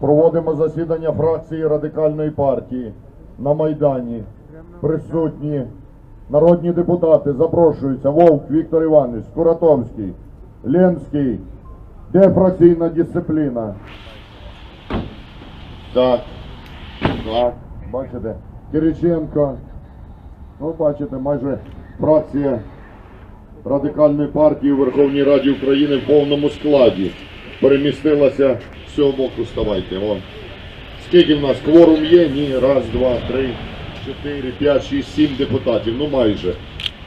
Проводимо засідання фракції радикальної партії на Майдані. Присутні народні депутати запрошуються. Вовк Віктор Іванович, Скуратовський, Ленський. Де фракційна дисципліна? Так. Так. Бачите? Кириченко. Ну, бачите, майже фракція радикальної партії у Верховній Раді України в повному складі. Перемістилася з цього боку ставайте. Вон. Скільки в нас кворум є? Ні, раз, два, три, чотири, п'ять, шість, сім депутатів. Ну майже.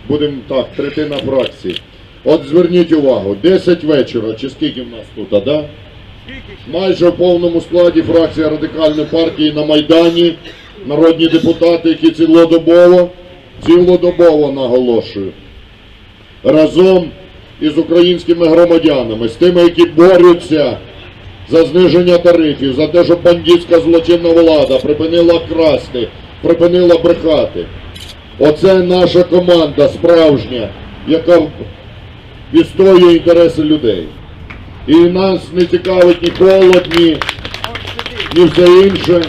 Будемо так, третина фракції. От зверніть увагу, 10 вечора, чи скільки в нас тут, а, да? Майже в повному складі фракція радикальної партії на Майдані, народні депутати, які цілодобово, цілодобово наголошую, разом із українськими громадянами, з тими, які борються за зниження тарифів, за те, щоб бандитська злочинна влада припинила красти, припинила брехати. Оце наша команда справжня, яка відстоює інтереси людей. І нас не цікавить ні холод, ні, ні все інше.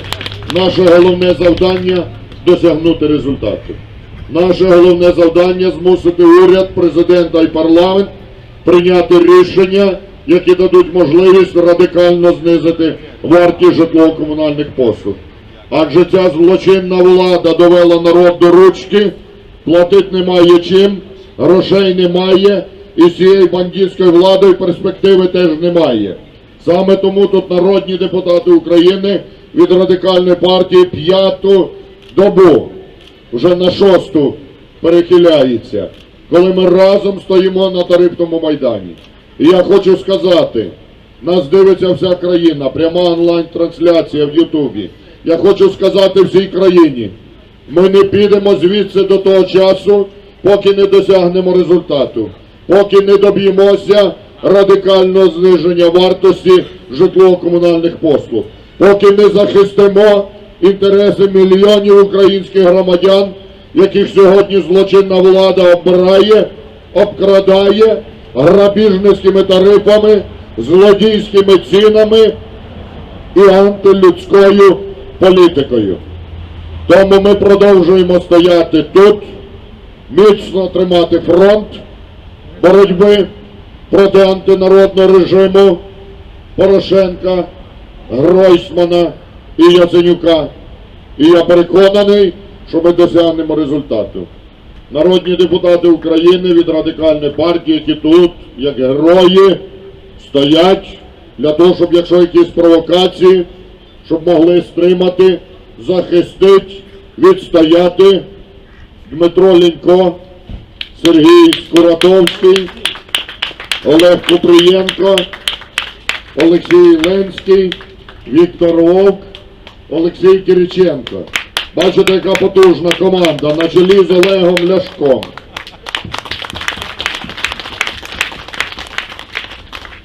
Наше головне завдання досягнути результату. Наше головне завдання змусити уряд, президента і парламент прийняти рішення, які дадуть можливість радикально знизити вартість житлово-комунальних послуг. Адже ця злочинна влада довела народ до ручки, платити немає чим, грошей немає, і з цією бандитською владою перспективи теж немає. Саме тому тут народні депутати України від радикальної партії п'яту добу, вже на шосту перехиляється, коли ми разом стоїмо на тарифному майдані. І я хочу сказати, нас дивиться вся країна, пряма онлайн-трансляція в Ютубі. Я хочу сказати всій країні, ми не підемо звідси до того часу, поки не досягнемо результату, поки не доб'ємося радикального зниження вартості житлово-комунальних послуг, поки не захистимо інтереси мільйонів українських громадян, яких сьогодні злочинна влада обирає, обкрадає грабіжницькими тарифами, злодійськими цінами і антилюдською політикою. Тому ми продовжуємо стояти тут, міцно тримати фронт боротьби проти антинародного режиму Порошенка, Гройсмана і Яценюка. І я переконаний, що ми досягнемо результату. Народні депутати України від радикальної партії, які тут, як герої, стоять для того, щоб якщо якісь провокації, щоб могли стримати, захистити, відстояти Дмитро Лінько, Сергій Скуратовський, Олег Купрієнко, Олексій Ленський, Віктор Вовк, Олексій Кириченко. Бачите, яка потужна команда на чолі з Олегом Ляшком.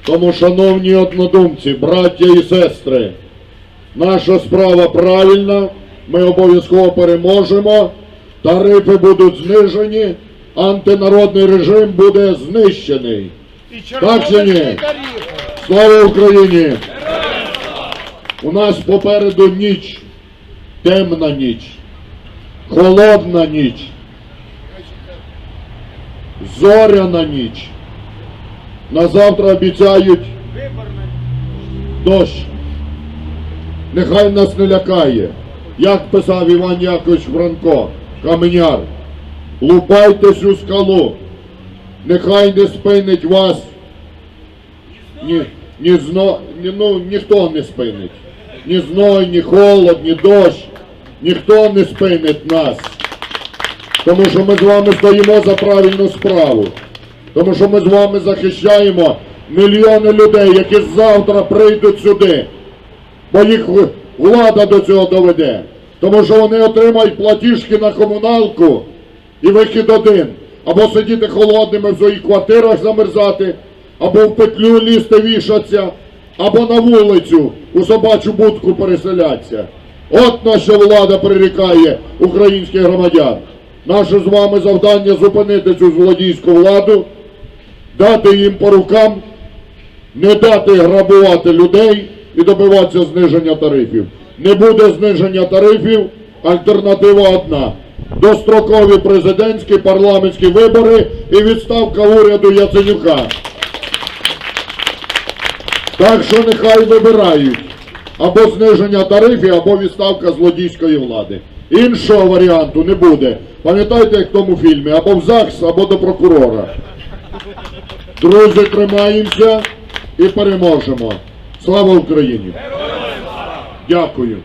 Тому, шановні однодумці, браття і сестри, наша справа правильна, ми обов'язково переможемо, тарифи будуть знижені, антинародний режим буде знищений. Так чи ні? Слава Україні! У нас попереду ніч, темна ніч, холодна ніч, зоряна ніч. На завтра обіцяють дощ. Нехай нас не лякає. Як писав Іван Якович Франко, каменяр, лупайтесь у скалу, нехай не спинить вас ні, ні зно, ні, ну, ніхто не спинить. Ні зной, ні холод, ні дощ. Ніхто не спинить нас. Тому що ми з вами стоїмо за правильну справу. Тому що ми з вами захищаємо мільйони людей, які завтра прийдуть сюди. Бо їх влада до цього доведе. Тому що вони отримають платіжки на комуналку і вихід один. Або сидіти холодними в своїх квартирах замерзати, або в петлю лізти вішатися, або на вулицю у собачу будку переселятися. От наша влада прирікає українських громадян. Наше з вами завдання зупинити цю злодійську владу, дати їм по рукам, не дати грабувати людей, і добиватися зниження тарифів. Не буде зниження тарифів, альтернатива одна. Дострокові президентські парламентські вибори і відставка уряду Яценюка. Так що нехай вибирають або зниження тарифів, або відставка злодійської влади. Іншого варіанту не буде. Пам'ятаєте, як в тому фільмі, або в ЗАГС, або до прокурора. Друзі, тримаємося і переможемо. Слава Україні! Дякую.